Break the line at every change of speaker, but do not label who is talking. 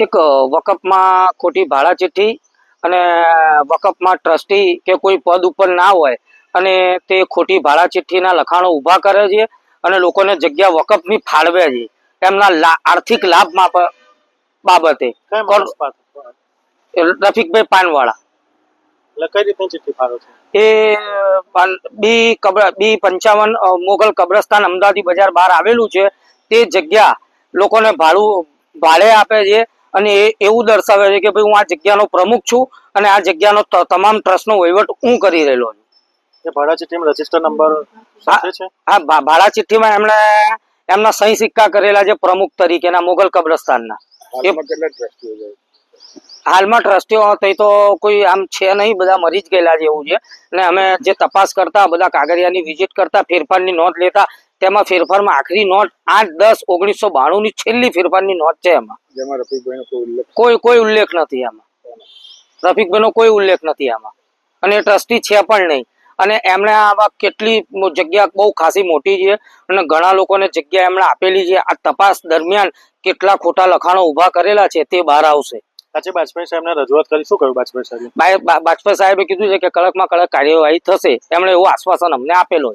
એક વકફમાં ખોટી ભાડા ચિઠ્ઠી અને વકફમાં ટ્રસ્ટી કે કોઈ પદ ઉપર ના હોય અને તે ખોટી ભાડા ચિઠ્ઠીના લખાણો ઊભા કરે છે અને લોકોને જગ્યા વકફની ફાળવે છે. એમના આર્થિક લાભ બાબતે. રફીકભાઈ પાનવાળા. એ બી કબ્ર બી પંચાવન મોગલ કબ્રસ્તાન અમદાવાદી બજાર બહાર આવેલું છે. તે જગ્યા લોકોને ભાડું ભાડે આપે છે અને એવું દર્શાવે છે કે ભાઈ હું આ જગ્યાનો પ્રમુખ છું અને આ જગ્યાનો તમામ ટ્રસ્ટનો વહીવટ હું કરી રહેલો છું.
ભાડા ચિઠ્ઠીમાં રજિસ્ટર નંબર છે?
આ ભાડા ચિઠ્ઠીમાં એમણે એમના સહી સિક્કા કરેલા છે પ્રમુખ તરીકેના મોગલ કબ્રસ્તાનના. હાલમાં ટ્રસ્ટીઓ તે તો કોઈ આમ છે નહીં બધા મરી જ ગયેલા છે એવું છે. અને અમે જે તપાસ કરતા બધા કાગરિયાની વિઝિટ કરતા ફેરફારની નોંધ લેતા તેમાં ફેરફારમાં આખરી નોટ આઠ દસ ઓગણીસો બાણું ની છેલ્લી ફેરફારની નોટ છે એમાં.
કોઈ ઉલ્લેખ
કોઈ કોઈ ઉલ્લેખ નથી આમાં. રફીકભાઈનો કોઈ ઉલ્લેખ નથી આમાં. અને એ ટ્રસ્ટી છે પણ નહીં. અને એમણે આવા કેટલી જગ્યા બહુ ખાસી મોટી છે. અને ઘણા લોકોને જગ્યા એમણે આપેલી છે. આ તપાસ દરમિયાન કેટલા ખોટા લખાણો ઊભા કરેલા છે તે બહાર આવશે.
આજે બાજપાઈ સાહેબને રજૂઆત કરી શું કહ્યું બાજપાઈ સાહેબે?
બા- બા- બાજપા સાહેબે કીધું છે કે કડકમાં કડક કાર્યવાહી થશે. એમણે એવું આશ્વાસન અમને આપેલો છે.